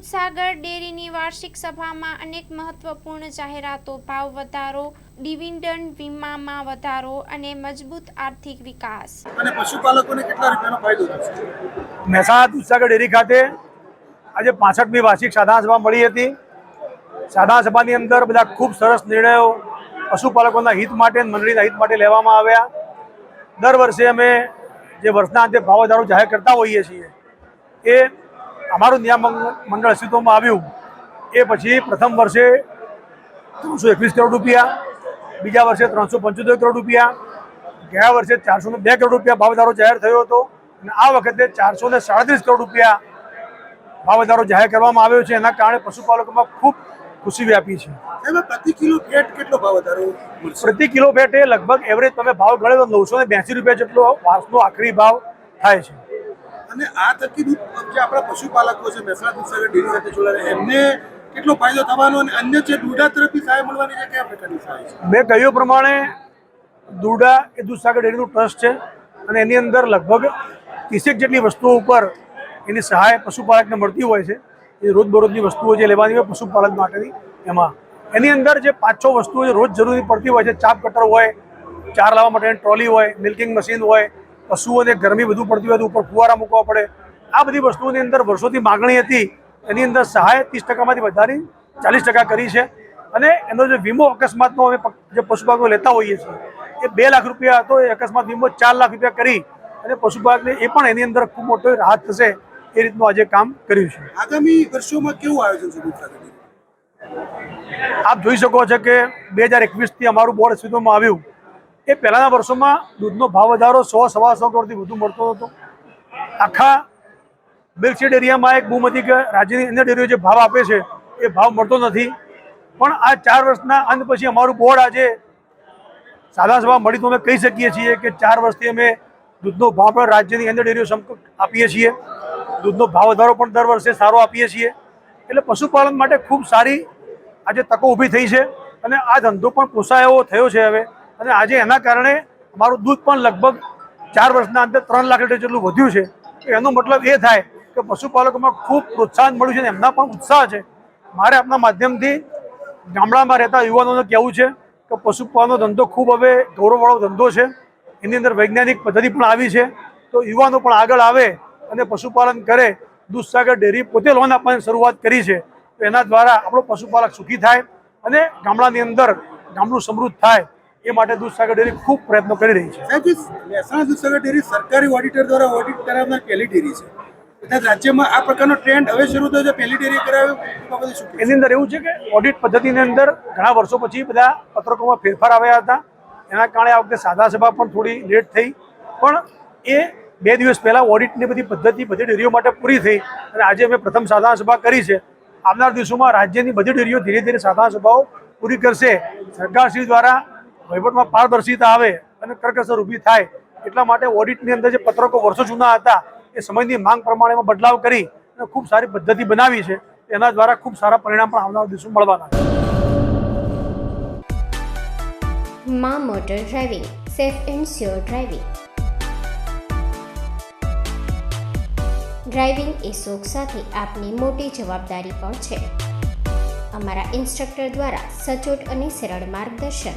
દૂધસાગર ડેરીની વાર્ષિક સભામાં અનેક મહત્વપૂર્ણ જાહેરાતો ભાવ વધારો ડિવિડન્ડ વીમામાં વધારો અને મજબૂત આર્થિક વિકાસ. અને પશુપાલકોને કેટલા રૂપિયાનો ફાયદો થશે મહેસાણા દૂધસાગર ડેરી ખાતે આજે પાસઠમી વાર્ષિક સાધારણ સભા મળી હતી. સાધારણ સભાની અંદર બધા ખૂબ સરસ નિર્ણયો પશુપાલકોના હિત માટે અને મંડળીના હિત માટે લેવામાં આવ્યા. દર વર્ષે અમે જે વર્ષના અંતે ભાવ વધારો જાહેર કરતા હોઈએ છીએ એ અમારું નિયામક મંડળ અસ્તિત્વમાં આવ્યું. એ પછી પ્રથમ વર્ષે ત્રણસો એકવીસ કરોડ રૂપિયા બીજા વર્ષે ત્રણસો પંચોતેર કરોડ રૂપિયા ગયા વર્ષે ચારસો બે કરોડ રૂપિયા ભાવ વધારો જાહેર થયો હતો અને આ વખતે ચારસો ને સાડત્રીસ કરોડ રૂપિયા ભાવ વધારો જાહેર કરવામાં આવ્યો છે. એના કારણે પશુપાલકોમાં ખૂબ ખુશી વ્યાપી છે. પ્રતિ કિલો ફેટ કેટલો ભાવ વધારો પ્રતિ કિલો ફેટે લગભગ એવરેજ તમે ભાવ ગણો તો નવસો ને બેસી રૂપિયા જેટલો વાસનો આખરી ભાવ થાય છે. અને આ થકી જે આપણા પશુપાલકો છે, મહેસાણા દૂધસાગર ડેરી સાથે જોડાયેલા એમને કેટલો ફાયદો થવાનો અને અન્ય જે દૂધા તરફથી સહાય મળવાની છે, કયા પ્રકારની સહાય છે? મેં કહ્યું પ્રમાણે દૂડા એ દૂધસાગર ડેરીનું ટ્રસ્ટ છે અને એની અંદર લગભગ ત્રીસેક જેટલી વસ્તુઓ ઉપર એની સહાય પશુપાલકને મળતી હોય છે. એ રોજબરોજની વસ્તુઓ જે લેવાની હોય પશુપાલક માટેની એમાં. એની અંદર જે પાંચ છ વસ્તુઓ જે રોજ જરૂરી પડતી હોય છે, ચાપ કટર હોય, ચાર લાવવા માટેની ટ્રોલી હોય, મિલ્કિંગ મશીન હોય પશુઓને ગરમી વધુ પડતી હોય તો ઉપર ફુવારા મૂકવા પડે. આ બધી વસ્તુઓની અંદર વર્ષોથી માગણી હતી. એની અંદર સહાય ત્રીસ ટકામાંથી વધારી ચાલીસ ટકા કરી છે. અને એનો જે વીમો અકસ્માતનો અમે જે પશુપાલકો લેતા હોઈએ છીએ એ બે લાખ રૂપિયા હતો. એ અકસ્માત વીમો ચાર લાખ રૂપિયા કરી અને પશુપાલકને એ પણ એની અંદર ખૂબ મોટો રાહત થશે એ રીતનું આજે કામ કર્યું છે. આગામી વર્ષોમાં કેવું આયોજન છે ગુજરાત આપ જોઈ શકો છો કે બે હજાર એકવીસથી અમારું બોર્ડ અસ્તિત્વમાં આવ્યું. એ પહેલાંના વર્ષોમાં દૂધનો ભાવ વધારો સો, સવા સો કરોડથી વધુ મળતો હતો. આખા મિલ્કશેડ એરિયામાં એક બૂમ હતી કે રાજ્યની અન્ય ડેરીઓ જે ભાવ આપે છે એ ભાવ મળતો નથી. પણ આ ચાર વર્ષના અંત પછી અમારું બોર્ડ આજે સાધા સભા મળી તો અમે કહી શકીએ છીએ કે ચાર વર્ષથી અમે દૂધનો ભાવ પણ રાજ્યની અન્ય ડેરીઓ સમકક્ષ આપીએ છીએ. દૂધનો ભાવ વધારો પણ દર વર્ષે સારો આપીએ છીએ. એટલે પશુપાલન માટે ખૂબ સારી આજે તકો ઊભી થઈ છે અને આ ધંધો પણ પોસાય એવો થયો છે હવે. અને આજે એના કારણે અમારું દૂધ પણ લગભગ ચાર વર્ષના અંતે ત્રણ લાખ લીટર જેટલું વધ્યું છે. એનો મતલબ એ થાય કે પશુપાલકોમાં ખૂબ પ્રોત્સાહન મળ્યું છે અને એમના પણ ઉત્સાહ છે. મારે આપના માધ્યમથી ગામડામાં રહેતા યુવાનોને કહેવું છે કે પશુપાલનનો ધંધો ખૂબ હવે ગૌરવવાળો ધંધો છે. એની અંદર વૈજ્ઞાનિક પદ્ધતિ પણ આવી છે. તો યુવાનો પણ આગળ આવે અને પશુપાલન કરે. દૂધસાગર ડેરી પોતે લોન આપવાની શરૂઆત કરી છે. તો એના દ્વારા આપણો પશુપાલક સુખી થાય અને ગામડાની અંદર ગામડું સમૃદ્ધ થાય. એ માટે દૂધસાગર ડેરી ખૂબ પ્રયત્નો કરી રહી છે. સાહેબ મહેસાણા દૂધસાગર ડેરી સરકારી ઓડિટર દ્વારા ઓડિટ કરાવનાર પહેલી ડેરી છે. તથા રાજ્યમાં આ પ્રકારનો ટ્રેન્ડ હવે શરૂ થયો છે પહેલી ડેરી કરાવ્યું એની અંદર એવું છે કે ઓડિટ પદ્ધતિની અંદર ઘણા વર્ષો પછી બધા પત્રકોમાં ફેરફાર આવ્યા હતા. એના કારણે આ વખતે સાદા સભા પણ થોડી લેટ થઈ. પણ એ બે દિવસ પહેલાં ઓડિટની બધી પદ્ધતિ બધી ડેરીઓ માટે પૂરી થઈ અને આજે અમે પ્રથમ સાધારણ સભા કરી છે. આવનાર દિવસોમાં રાજ્યની બધી ડેરીઓ ધીરે ધીરે સાધારણ સભાઓ પૂરી કરશે. સરકારશ્રી દ્વારા વહીવટમાં પારદર્શિતા આવે અને કરકસર ઊભી થાય, એટલા માટે ઓડિટની અંદર જે પત્રકો વર્ષો જૂના હતા, એ સમયની માંગ પ્રમાણેમાં બદલાવ કરી અને ખૂબ સારી પદ્ધતિ બનાવી છે. એના દ્વારા ખૂબ સારા પરિણામ પણ આવનાર દિવસો મળવાના છે. મા motor driving, safe and sure driving. Driving એ શોખ સાથે આપની મોટી જવાબદારી પણ છે. અમારા ઇન્સ્ટ્રક્ટર દ્વારા સચોટ અને સરળ માર્ગદર્શન.